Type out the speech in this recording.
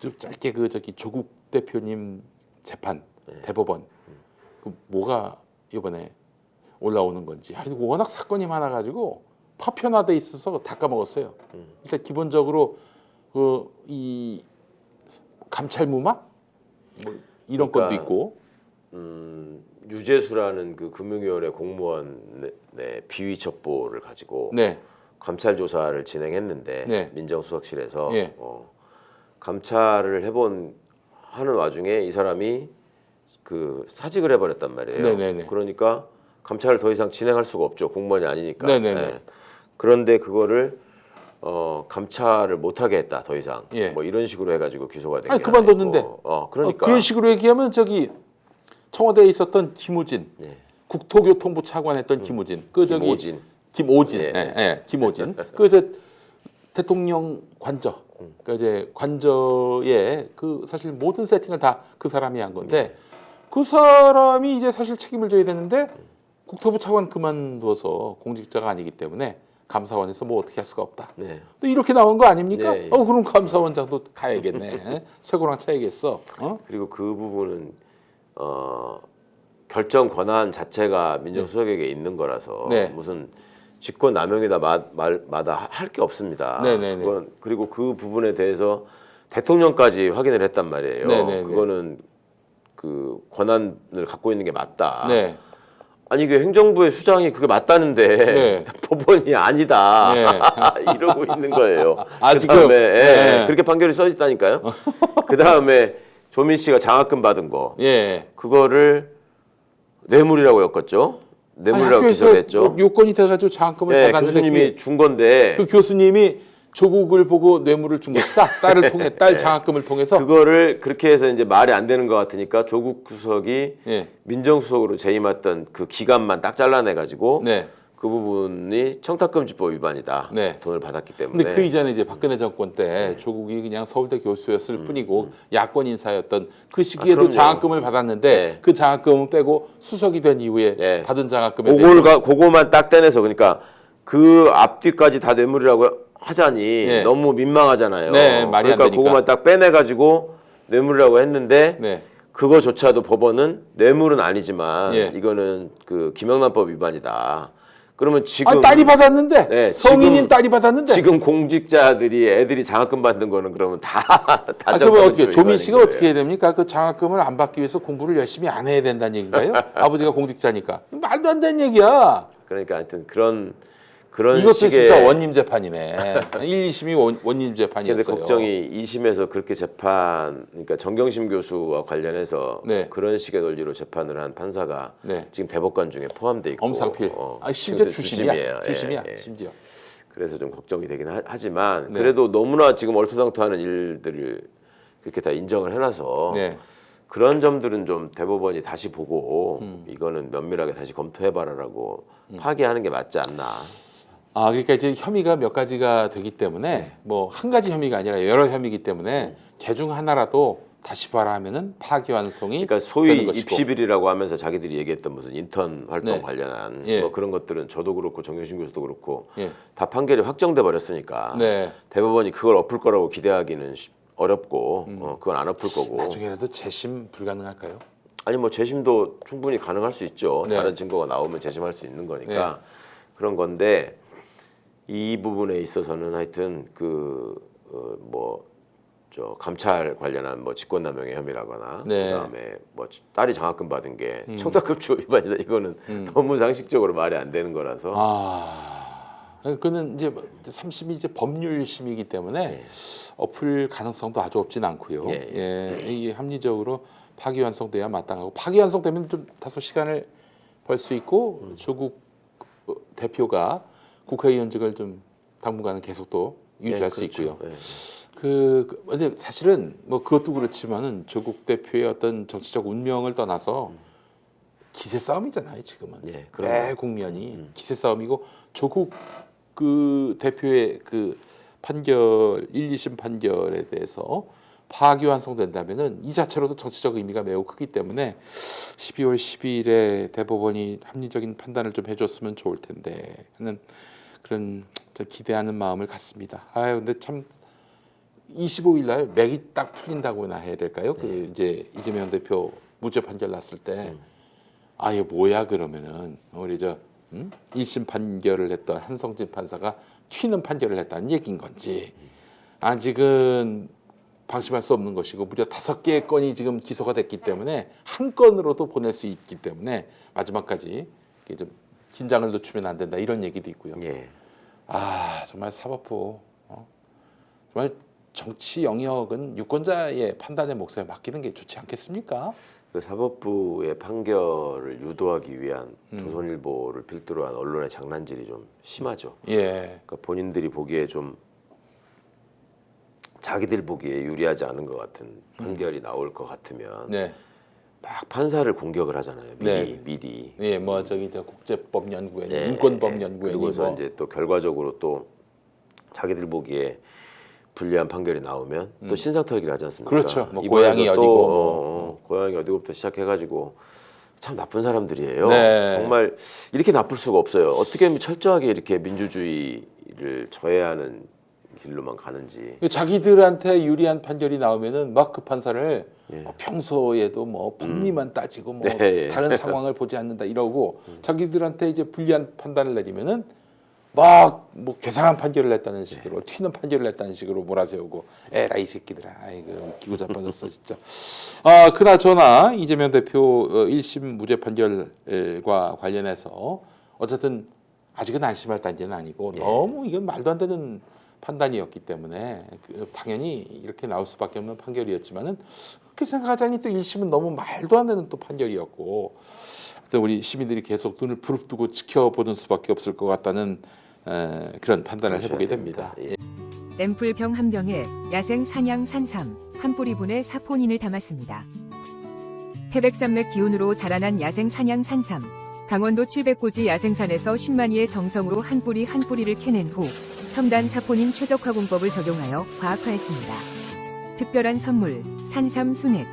좀 짧게 그 저기 조국 대표님 재판 네. 대법원 그 뭐가 이번에 올라오는 건지 아니 워낙 사건이 많아 가지고 파편화돼 있어서 다 까먹었어요. 음. 일단 기본적으로 그이 감찰 무마 뭐 이런 그러니까 건도 있고 음, 유재수라는 그 금융위원회 공무원의 비위 첩보를 가지고 네, 감찰 조사를 진행했는데 네. 민정수석실에서 예. 어, 감찰을 해본 하는 와중에 이 사람이 그 사직을 해버렸단 말이에요. 네네네. 그러니까 감찰을 더 이상 진행할 수가 없죠. 공무원이 아니니까. 예. 그런데 그거를 어, 감찰을 못하게 했다. 더 이상. 예. 뭐 이런 식으로 해가지고 기소가 된 아니, 게 그만뒀는데. 어, 그러니까. 어, 그런 식으로 얘기하면 저기 청와대에 있었던 김우진 예. 국토교통부 차관했던 김우진 그 저기 김오진. 김오진, 예, 예, 예, 김오진. 그 저 대통령 관저, 그 이제 관저에 그 사실 모든 세팅을 다 그 사람이 한 건데 그 사람이 이제 사실 책임을 져야 되는데 국토부 차관 그만둬서 공직자가 아니기 때문에 감사원에서 뭐 어떻게 할 수가 없다. 네. 또 이렇게 나온 거 아닙니까? 네, 예. 어 그럼 감사원장도 가야겠네. 예? 최고랑 차야겠어. 어? 그리고 그 부분은 어, 결정 권한 자체가 민정수석에게 있는 거라서 네. 무슨 직권 남용이다 마, 말, 마다 할 게 없습니다. 네네네. 그건 그리고 그 부분에 대해서 대통령까지 확인을 했단 말이에요. 네네네. 그거는 그 권한을 갖고 있는 게 맞다. 네. 아니 그 행정부의 수장이 그게 맞다는데 네. 법원이 아니다 네. 이러고 있는 거예요. 아, 그 지금? 예, 네. 그렇게 판결이 써 있다니까요. 그 다음에 조민 씨가 장학금 받은 거 예. 그거를 뇌물이라고 엮었죠. 뇌물이라고 기소됐죠. 뭐 요건이 돼가지고 장학금을 예, 받았는데 교수님이 준 건데 그 교수님이 조국을 보고 뇌물을 준 것이다. 딸을 통해 딸 장학금을 통해서 그거를 그렇게 해서 이제 말이 안 되는 것 같으니까 조국 구석이 예. 민정수석으로 재임했던 그 기간만 딱 잘라내 가지고 네. 그 부분이 청탁금지법 위반이다. 네. 돈을 받았기 때문에. 근데 그 이전에 이제 박근혜 정권 때 네. 조국이 그냥 서울대 교수였을 뿐이고 야권 인사였던 그 시기에도 음, 그럼요. 장학금을 받았는데 네. 그 장학금은 빼고 수석이 된 이후에 네. 받은 장학금에 그걸 가 그거만 딱 떼내서 그러니까 그 앞뒤까지 다 뇌물이라고 하자니 네. 너무 민망하잖아요. 네, 말이 안 그러니까 되니까. 그거만 딱 빼내 가지고 뇌물이라고 했는데 네. 그거조차도 법원은 뇌물은 아니지만 예. 이거는 그 김영란법 위반이다. 그러면 지금 아 딸이 받았는데 네, 성인인 지금- 딸이 받았는데 지금 공직자들이 애들이 장학금 받는 거는 그러면 다다 아, 그러면 어떻게 조민 씨가 어떻게 해야 됩니까? 그 장학금을 안 받기 위해서 공부를 열심히 안 해야 된다는 얘기인가요? 아버지가 공직자니까 말도 안 되는 얘기야. 그러니까 하여튼 그런 그런 이것도 식의 진짜 원님 재판이네. 1, 2심이 원, 원님 근데 재판이었어요. 걱정이 2심에서 그렇게 재판 그러니까 정경심 교수와 관련해서 네. 그런 식의 논리로 재판을 한 판사가 네. 지금 대법관 중에 포함돼 있고 엄상필. 어, 아, 심지어 주심이야. 주심이에요. 주심이야. 예, 예. 심지어. 그래서 좀 걱정이 되긴 하, 지만 네. 그래도 너무나 지금 얼토당토하는 일들을 그렇게 다 인정을 해놔서 네. 그런 점들은 좀 대법원이 다시 보고 음. 이거는 면밀하게 다시 검토해봐라라고 파기하는 게 맞지 않나. 아 그러니까 이제 혐의가 몇 가지가 되기 때문에 네. 뭐한 가지 혐의가 아니라 여러 혐의이기 때문에 음. 개중 하나라도 다시 봐라 하면은 파기환송이 그러니까 되는 소위 것이고. 입시비리라고 하면서 자기들이 얘기했던 무슨 인턴 활동 네. 관련한 예. 뭐 그런 것들은 저도 그렇고 정경심 교수도 그렇고 예. 다 판결이 확정돼 버렸으니까 네. 대법원이 그걸 엎을 거라고 기대하기는 쉽- 어렵고 어, 그건 안 엎을 거고 음. 나중에라도 재심 불가능할까요? 아니 뭐 재심도 충분히 가능할 수 있죠. 네. 다른 증거가 나오면 재심할 수 있는 거니까 그런 건데 이 부분에 있어서는 하여튼 그, 그뭐저 감찰 관련한 뭐 직권남용의 혐의라거나 네. 그다음에 뭐 딸이 장학금 받은 게 음. 청탁급조 위반이다. 이거는 너무 상식적으로 말이 안 되는 거라서. 아, 그는 이제 3심이 이제 법률 심이기 때문에 엎을 가능성도 아주 없진 않고요. 예, 예, 이게 합리적으로 파기환송돼야 마땅하고 파기환송되면 좀 다소 시간을 벌 수 있고 조국 어, 대표가 국회의원직을 좀 당분간은 계속 또 유지할 예, 수 그렇죠. 있고요. 예. 그 그- 근데 사실은 뭐 그것도 그렇지만은 조국 대표의 어떤 정치적 운명을 떠나서 기세 싸움이잖아요 지금은. 음. 매 국면이 기세 싸움이고 조국 그 대표의 그 판결 1, 2심 판결에 대해서 파기 환송된다면은 이 자체로도 정치적 의미가 매우 크기 때문에 12월 10일에 대법원이 합리적인 판단을 좀 해줬으면 좋을 텐데 하는 그런 좀 기대하는 마음을 갖습니다. 아유 근데 참 25일 날 맥이 딱 풀린다고나 해야 될까요? 그 이제 이재명 대표 무죄 판결 났을 때 아예 뭐야 그러면은 우리 저 음? 1심 판결을 했던 한성진 판사가 튀는 판결을 했다는 얘기인 건지 아직은 방심할 수 없는 것이고 무려 다섯 개의 건이 지금 기소가 됐기 때문에 한 건으로도 보낼 수 있기 때문에 마지막까지 좀 긴장을 늦추면 안 된다 이런 얘기도 있고요. 예. 아 정말 사법부 어? 정말 정치 영역은 유권자의 판단의 몫에 맡기는 게 좋지 않겠습니까? 그 사법부의 판결을 유도하기 위한 음. 조선일보를 필두로 한 언론의 장난질이 좀 심하죠. 예, 그러니까 본인들이 보기에 좀 자기들 보기에 유리하지 않은 것 같은 판결이 나올 것 같으면 네, 막 판사를 공격을 하잖아요. 미리 네. 미리. 예, 뭐 저기 저 국제법 연구원, 네, 인권법 연구원이 그리고서 뭐 이제 또 결과적으로 또 자기들 보기에 불리한 판결이 나오면 또 신상털기를 하지 않습니까? 음. 그렇죠. 뭐 이번에도 고향이 또, 어디고 뭐. 어, 어, 고향이 어디고부터 시작해가지고 참 나쁜 사람들이에요. 네. 정말 이렇게 나쁠 수가 없어요. 어떻게 하면 철저하게 이렇게 민주주의를 저해하는 길로만 가는지. 자기들한테 유리한 판결이 나오면은 막 그 판사를 예. 뭐 평소에도 뭐 법리만 따지고 뭐 네, 예. 다른 상황을 보지 않는다 이러고 자기들한테 이제 불리한 판단을 내리면은 막 뭐 괴상한 판결을 냈다는 식으로 튀는 판결을 냈다는 식으로 몰아세우고 에라 이 새끼들아 아이고 웃기고 자빠졌어 진짜 아 그나저나 이재명 대표 어, 1심 무죄 판결과 관련해서 어쨌든 아직은 안심할 단계는 아니고 너무 이건 말도 안 되는 판단이었기 때문에 그 당연히 이렇게 나올 수밖에 없는 판결이었지만은 그렇게 생각하자니 또 1심은 너무 말도 안 되는 또 판결이었고 또 우리 시민들이 계속 눈을 부릅뜨고 지켜보는 수밖에 없을 것 같다는 에, 그런 판단을 해보게 됩니다. 예. 앰플병 한 병에 야생 산양 산삼 한 뿌리분의 사포닌을 담았습니다. 태백산맥 기운으로 자라난 야생 산양 산삼. 강원도 700고지 야생산에서 10만이의 정성으로 한 뿌리 한 뿌리를 캐낸 후 첨단 사포닌 최적화 공법을 적용하여 과학화했습니다. 특별한 선물 산삼 순액